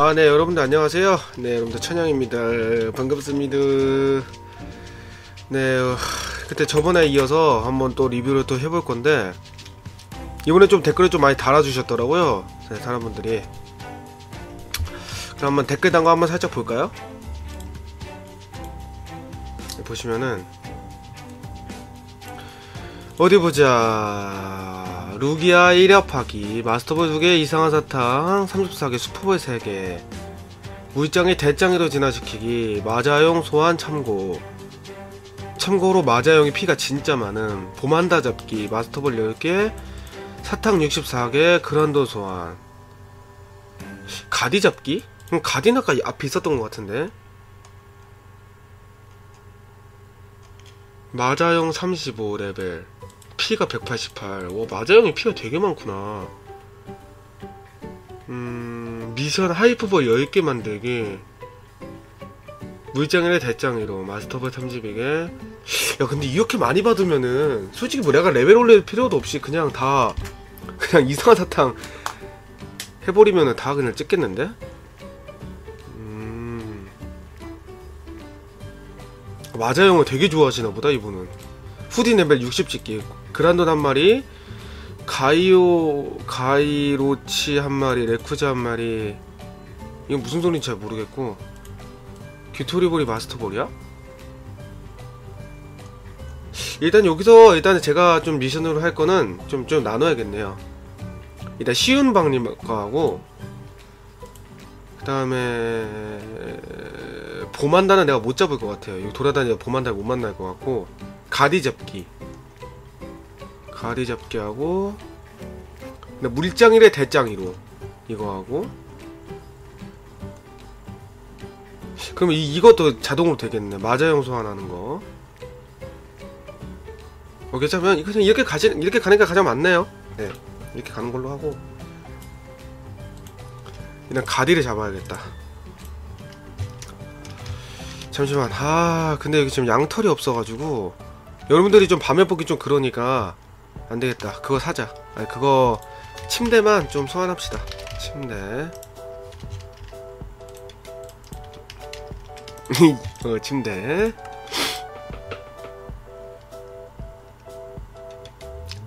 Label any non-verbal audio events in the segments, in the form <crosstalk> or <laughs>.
아, 네, 여러분들 안녕하세요. 네, 여러분들 천영입니다. 반갑습니다. 네, 어, 그때 저번에 이어서 한번 또 리뷰를 또 해볼 건데, 이번에 좀 댓글을 좀 많이 달아주셨더라고요. 네, 사람분들이. 그럼 한번 댓글 단 거 한번 살짝 볼까요? 네, 보시면은, 어디 보자. 루기아 1협하기 마스터볼 2개 이상한 사탕 34개 슈퍼볼 3개. 물장이 대장으로 진화시키기 마자용 소환 참고. 참고로 마자용이 피가 진짜 많은 보만다 잡기 마스터볼 10개 사탕 64개 그란도 소환. 가디 잡기? 그럼 가디는 아까 앞에 있었던 것 같은데. 마자용 35레벨 피가 188. 와, 마자형이 피가 되게 많구나. 음, 미션 하이퍼버 10개 만들기. 물장이나 대장이로 마스터버 32개. 야, 근데 이렇게 많이 받으면은, 솔직히 뭐 내가 레벨 올릴 필요도 없이 그냥 다, 그냥 <laughs> 이상한 사탕 해버리면은 다 그냥 찍겠는데? 음. 마자형을 되게 좋아하시나 보다, 이분은. 후디 레벨 60 찍기. 그란돈 한 마리 가이오 가이로치 한 마리 레쿠즈 한 마리. 이건 무슨 소리인지 잘 모르겠고. 규토리볼이 마스터볼이야? 일단 여기서 일단 제가 좀 미션으로 할 거는 좀 좀 나눠야겠네요. 일단 쉬운 방님과 하고 그 다음에 봄한다는 내가 못 잡을 것 같아요. 여기 돌아다니다 봄한다 못 만날 것 같고 가디 잡기. 가리 잡기 하고 물장이래 대장이로 이거 하고. 그럼 이, 이것도 자동으로 되겠네. 마자용 소환하는 거. 어, 괜찮으면 그냥 이렇게 가지 이렇게 가는 게 가장 많네요. 네 이렇게 가는 걸로 하고. 일단 가디를 잡아야겠다. 잠시만. 아 근데 여기 지금 양털이 없어가지고 여러분들이 좀 밤에 보기 좀 그러니까 안되겠다. 그거 사자. 아니 그거 침대만 좀 소환합시다. 침대. <laughs> 어 침대.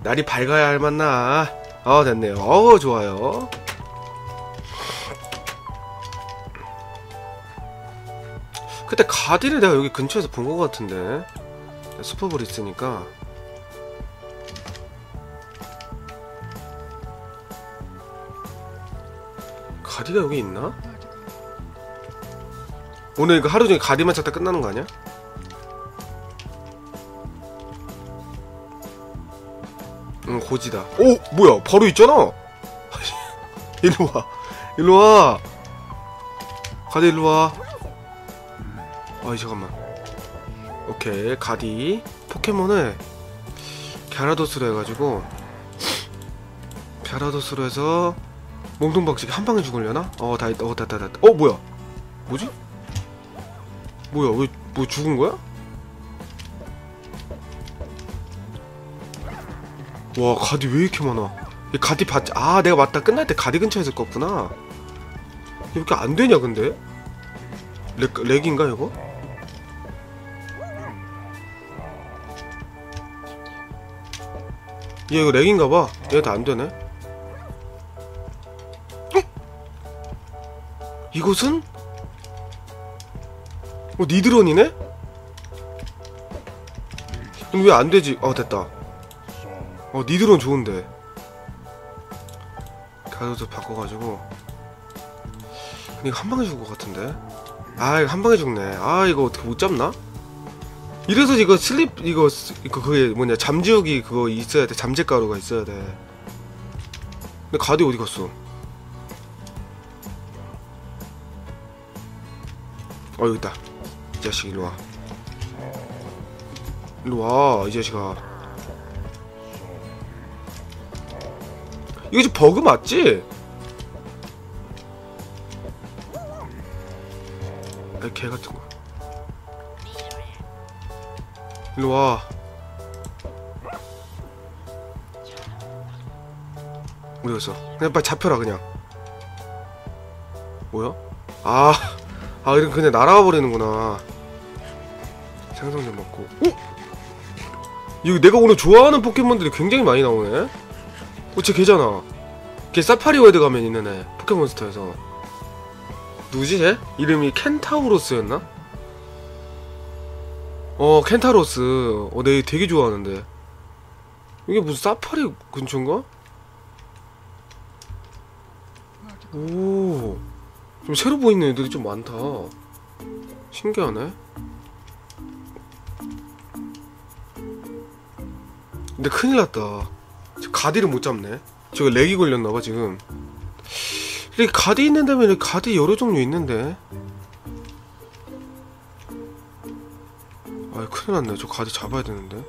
날이 밝아야 할 만나. 어 됐네요. 어 좋아요. 그때 가디를 내가 여기 근처에서 본 것 같은데 슈퍼볼 있으니까. 가디가 여기 있나? 오늘 이거 하루 종일 가디만 찾다 끝나는 거 아니야? 응 고지다. 오 뭐야? 바로 있잖아! <laughs> 일로와. 일로와. 가디 일로와. 아이 잠깐만 오케이 가디 포켓몬을 갸라도스로 해가지고 갸라도스로 해서 몽둥박치기 한 방에 죽으려나? 어, 다. 어, 다, 다, 다. 어, 뭐야? 뭐지? 뭐야? 왜, 뭐 죽은 거야? 와, 가디 왜 이렇게 많아? 가디 봤, 아, 내가 맞다. 끝날 때 가디 근처에서 껐구나. 이렇게 안 되냐, 근데? 렉, 렉인가, 이거? 얘 이거 렉인가 봐. 얘가 다안 되네. 이곳은? 어, 니드론이네? 왜 안되지? 어, 됐다. 어, 니드론 좋은데. 가로도 바꿔가지고. 이거 한 방에 죽을 것 같은데? 아, 이거 한 방에 죽네. 아, 이거 어떻게 못 잡나? 이래서 이거 슬립, 이거, 이거 그게 뭐냐, 잠지우기 그거 있어야 돼. 잠재 가루가 있어야 돼. 근데 가디 어디 갔어? 어 여기 있다 이 자식 일로 와 일로 와 이 자식아 이거 지금 버그 맞지? 아, 개 같은 거 일로와 우리 어서 그냥 빨리 잡혀라 그냥 뭐야? 아, 아 이렇게 그냥 날아가 버리는구나. 생선 좀 먹고. 어? 이거 내가 오늘 좋아하는 포켓몬들이 굉장히 많이 나오네. 어, 쟤 걔잖아. 걔 사파리 월드 가면 있는 애. 포켓몬스터에서. 누구지 쟤? 이름이 켄타우로스였나? 어, 켄타로스. 어, 내가 되게 좋아하는데. 이게 무슨 사파리 근처인가? 오. 좀 새로 보이는 애들이 좀 많다. 신기하네. 근데 큰일 났다. 저 가디를 못 잡네. 저거 렉이 걸렸나봐, 지금. 이렇게 가디 있는 이렇게 가디 여러 종류 있는데. 큰일 났네. 저 가디 잡아야 되는데.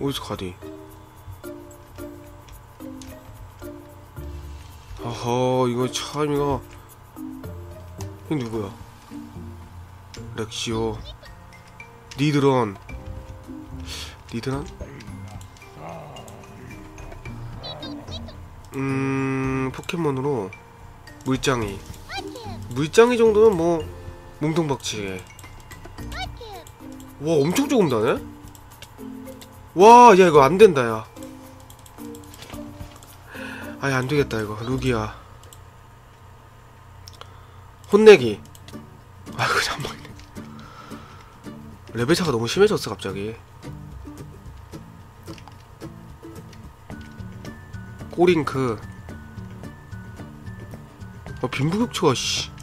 어디서 가디? 아하, 이거 참, 이거. 이 누구야? 렉시오. 니드런. 니드런? 음, 포켓몬으로 물장이. 물장이 정도면 뭐, 뭉텅박치. 와, 엄청 조금 다네? 와, 야, 이거 안 된다, 야. 아예 안 되겠다, 이거. 루기야. 혼내기. 아, 그냥 뭐. 레벨 차가 너무 심해졌어, 갑자기. 꼬링크. 아, 빈부격차가, 씨.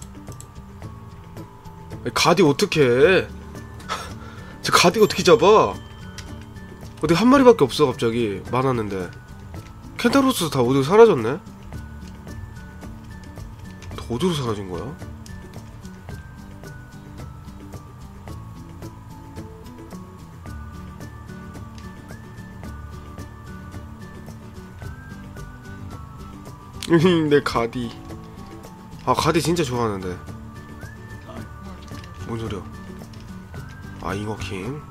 가디 어떻게 해? <laughs> 저 가디가 어떻게 잡아? 어디 한 마리밖에 없어 갑자기 많았는데 켄타로스 다 어디로 사라졌네? 다 어디로 사라진 거야? <laughs> 내 가디 아 가디 진짜 좋아하는데 뭔 소리야? 아 잉어킹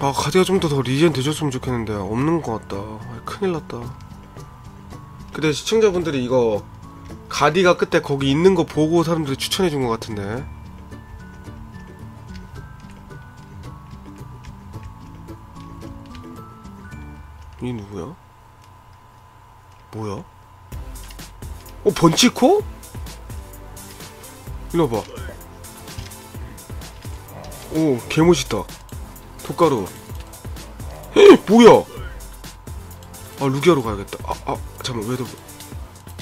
아 가디가 좀 더 더 리젠 되셨으면 좋겠는데 없는 것 같다. 아, 큰일 났다 근데 시청자분들이 이거 가디가 그때 거기 있는 거 보고 사람들이 추천해 준 것 같은데. 이 누구야? 뭐야? 어 번치코? 일로 와봐. 오 개멋있다. 톡가루. 헤 뭐야? 아 루기아로 가야겠다. 아, 아 잠깐만 웨더볼.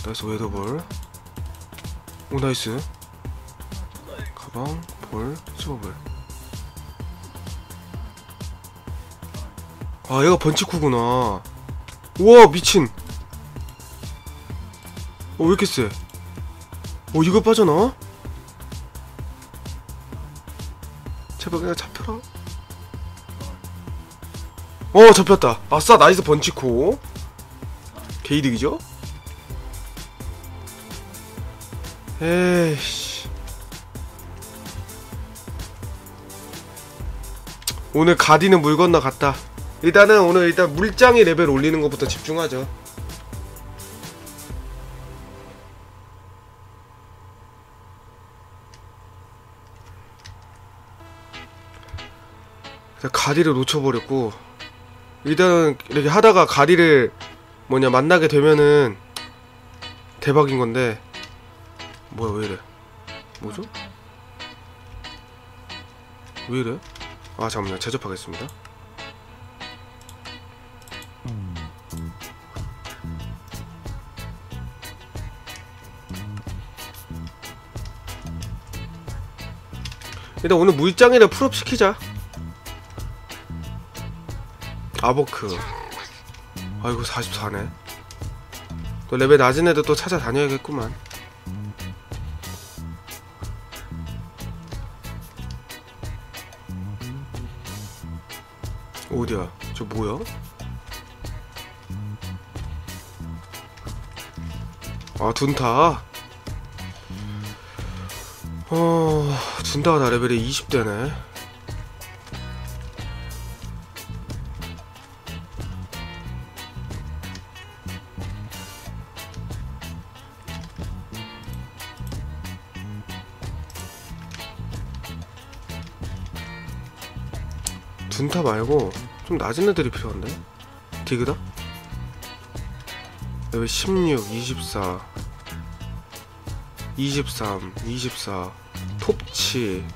나이스 웨더볼. 오 나이스. 가방 볼 스버볼. 아 얘가 번치쿠구나. 우와 미친. 어 왜 이렇게 세? 어 이거 빠져나? 제발 그냥 잡혀라. 어 잡혔다. 아싸 나이스 번치코 개이득이죠? 에이씨. 오늘 가디는 물 건너 갔다. 일단은 오늘 일단 물장이 레벨 올리는 것부터 집중하죠. 가디를 놓쳐버렸고 일단은 이렇게 하다가 가디를 뭐냐 만나게 되면은 대박인 건데. 뭐야 왜 이래? 뭐죠? 왜 이래? 아 잠깐만요. 제접하겠습니다. 일단 오늘 물장이를 풀업 시키자. 아보크 아이고 44네 또 레벨 낮은 애들 또 찾아다녀야겠구만 오 어디야? 저 뭐야? 아 둔타 어... 둔타가 나 레벨이 20대네 둔타 말고 좀 낮은 애들이 필요한데? 디그다? 레벨 16, 24 23, 24 톱치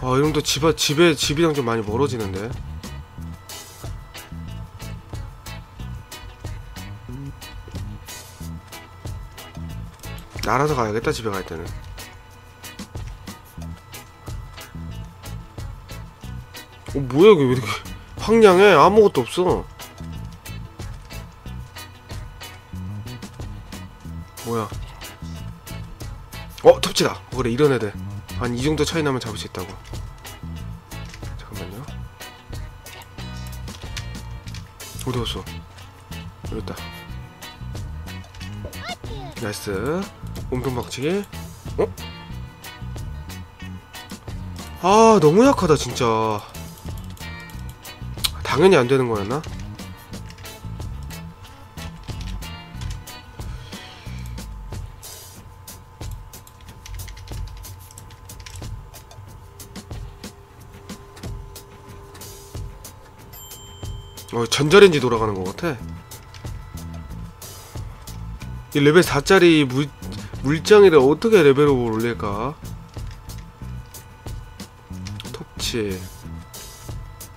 아 이런 거 집에, 집에, 집이랑 좀 많이 멀어지는데 날아서 가야겠다 집에 갈 때는 어 뭐야 이게 왜 이렇게 황량해? 아무것도 없어. 뭐야? 어 톱치다. 어, 그래 이런 애들. 한 이 정도 차이 나면 잡을 수 있다고. 잠깐만요. 어디 갔어? 여기 있다. 나이스. 몸통 박치기. 어? 아 너무 약하다 진짜 당연히 안 되는 거였나? 어, 전자레인지 돌아가는 것 같아. 이 레벨 4짜리 물, 물장이를 어떻게 레벨업을 올릴까? 톱치,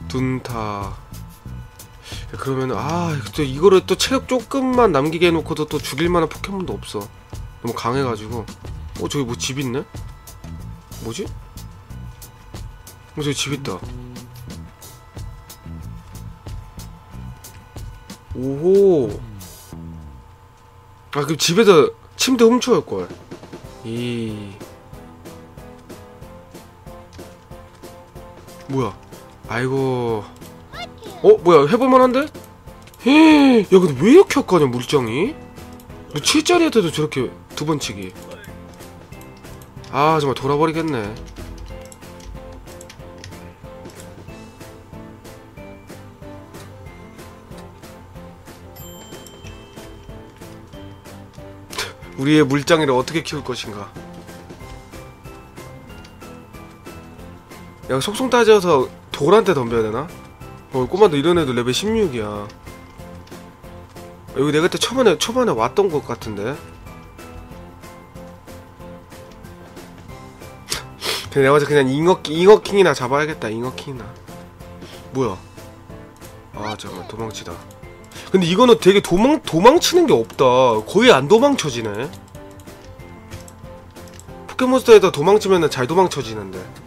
둔타. 그러면 아, 또 이거를 또 체력 조금만 남기게 해놓고도 또 죽일 만한 포켓몬도 없어. 너무 강해가지고. 어, 저기 뭐 집 있네? 뭐지? 어, 저기 집 있다. 오호. 아, 그럼 집에다 침대 훔쳐올 걸. 이. 뭐야? 아이고. 어, 뭐야? 해볼만한데? 헤, 야, 근데 왜 이렇게 약하냐 물장이? 7짜리한테도 저렇게 두 번 치기. 아, 정말 돌아버리겠네. <laughs> 우리의 물장이를 어떻게 키울 것인가? 야 속성 따져서 돌한테 덤벼야 되나? 어 꼬마도 이런 애도 레벨 16이야 여기 내가 그때 초반에 초반에 왔던 것 같은데 그냥 내가 봐서 그냥 잉어 잉어킹이나 잡아야겠다 잉어킹이나 뭐야 아 잠깐만 도망치다 근데 이거는 되게 도망 도망치는 게 없다. 거의 안 도망쳐지네. 포켓몬스터에다 도망치면은 잘 도망쳐지는데.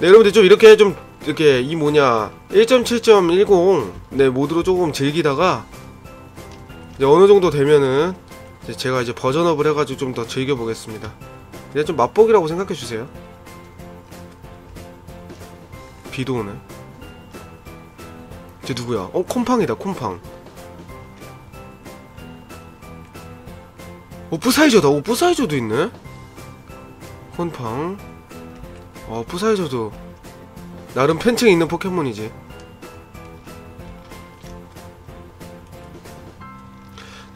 네, 여러분들 좀 이렇게 좀 이렇게 이 뭐냐 1.7.10네 모드로 조금 즐기다가 이제 어느 정도 되면은 이제 제가 이제 버전업을 해가지고 좀 더 즐겨보겠습니다. 그냥 좀 맛보기라고 생각해 주세요. 비도 오네. 쟤 누구야? 어 콤팡이다 콤팡 어 뿌사이저다 어 뿌사이저도 있네 콤팡 어 뿌사이저도. 나름 팬층이 있는 포켓몬이지.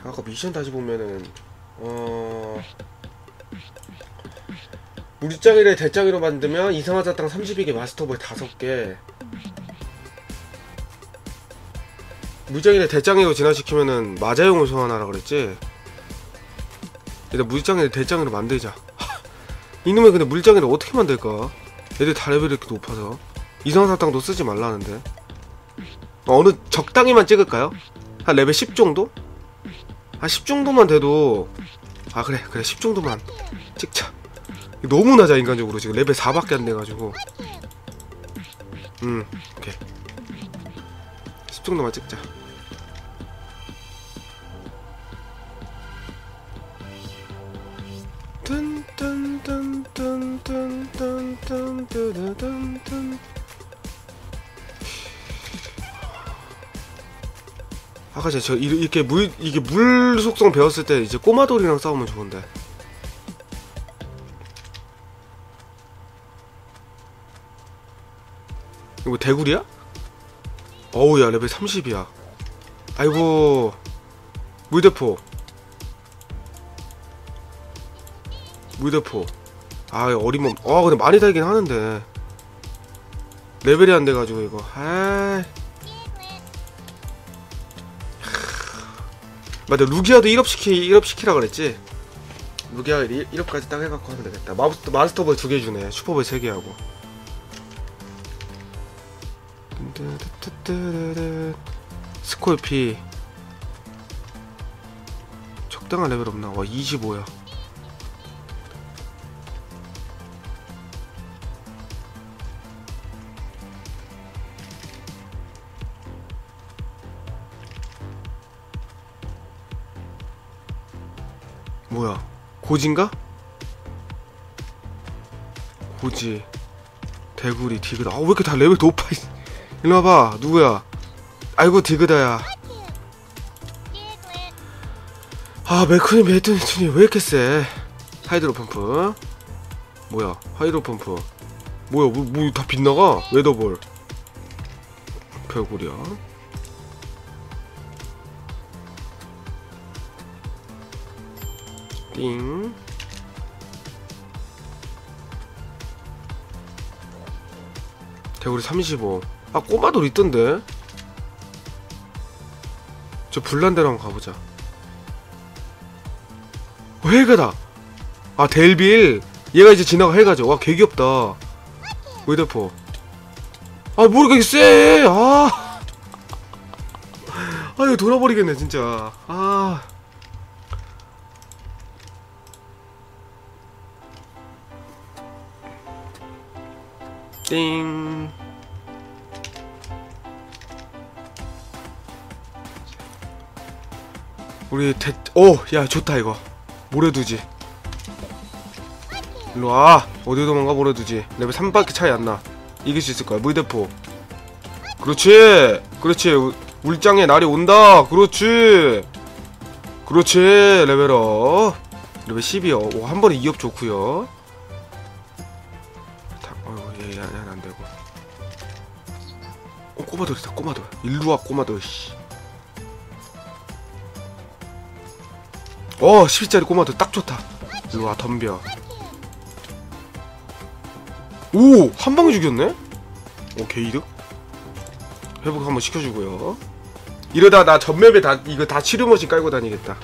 아까 미션 다시 보면은 어 물장이를 대장이로 만들면 이상하자 땅 32개 마스터볼 5개. 물장이를 대장이로 진화시키면은 마자용을 소환하라 그랬지? 일단 물장이를 대장이로 만들자 이놈의 근데 물장이를 어떻게 만들까? 애들 다 레벨이 이렇게 높아서. 이상한 사탕도 쓰지 말라는데. 어, 어느 적당히만 찍을까요? 한 레벨 10 정도? 한 10 정도만 돼도. 아 그래 그래. 10 정도만 찍자. 너무 낮아 인간적으로. 지금 레벨 4밖에 안 돼가지고. 음 오케이. 10 정도만 찍자 아까 제가 이렇게 물 이게 물 속성 배웠을 때 이제 꼬마돌이랑 싸우면 좋은데. 이거 대구리야? 어우야 레벨 30이야. 아이고 물대포. 물대포. 아 어림없. 아 근데 많이 달긴 하는데 레벨이 안 돼가지고 이거. 아. 맞아 루기아도 1업 시키 1업 시키라 그랬지. 루기아 1업까지 딱 해갖고 하면 되겠다. 마스터 마스터볼 두 개 주네. 슈퍼볼 세 개 하고. 스콜피 적당한 레벨 없나? 와 25야. 뭐야? 고지인가? 고지. 대구리 디그다. 아왜 이렇게 다 레벨 높아 이- <laughs> 일로 와봐. 누구야? 아이고 디그다야. 아 맥크니 메이튼이 왜 이렇게 세? 하이드로 펌프. 뭐야? 하이드로 펌프. 뭐야? 뭐다 빗나가? 웨더볼. 별구리야 띵 대구리 35. 아 꼬마돌 있던데. 저 불난데로 한번 가보자. 어, 헬가다. 아 델빌. 얘가 이제 지나가 헬가죠. 와 개 귀엽다. 의대포. 아 모르겠 쎄. 아. <laughs> 아 이거 돌아버리겠네 진짜. 아. 띵. 우리 대, 오, 야, 좋다, 이거. 모래두지. 일로 와. 어디 도망가, 모래두지. 레벨 3밖에 차이 안 나. 이길 수 있을 거야. 물대포. 그렇지. 그렇지. 우- 울장의 날이 온다. 그렇지. 그렇지. 레벨업. 레벨 10이요. 오, 한 번에 2업 좋구요. 꼬마돌이다, 꼬마돌. 일로 와, 꼬마돌, 씨. 어, 10짜리 꼬마돌 딱 좋다. 일로 와, 덤벼. 오! 한 방에 죽였네? 오, 개이득? 회복 한번 시켜주고요. 이러다 나 전맵에 다, 이거 다 치료머신 깔고 다니겠다.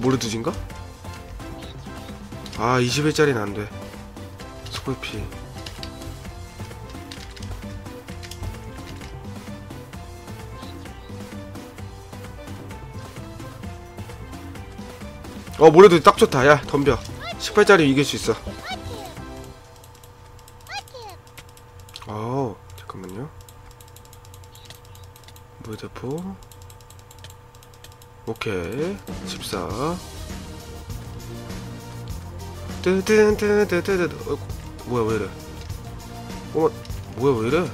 모래두진가? 아, 20일짜리는 안 돼. 스콜피. 어, 모래두지 딱 좋다. 야, 덤벼. 18짜리 이길 수 있어. 어, 잠깐만요. 모래대포. 오케이. 14. 뜨뜨뜨뜨뜨뜨 어, 뭐야 왜 이래 어머 뭐야 왜 이래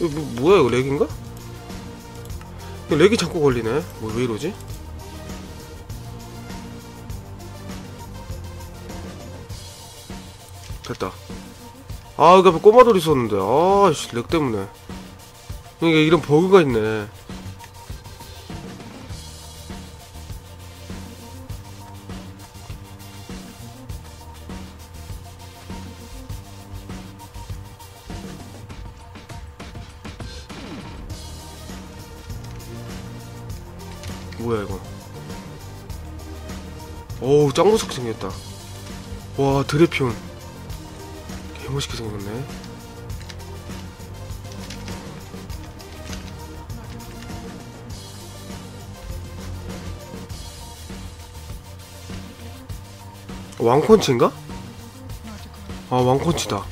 이거 뭐, 뭐야 이거 렉인가? 이거 렉이 자꾸 걸리네 뭐 왜 이러지? 됐다 아 이거 앞에 꼬마돌이 있었는데 아씨 렉 때문에 이게 이런 버그가 있네 뭐야 이거. 어우 짱 무섭게 생겼다. 와 드레피온. 개멋있게 생겼네. 왕콘치인가? 아 왕콘치다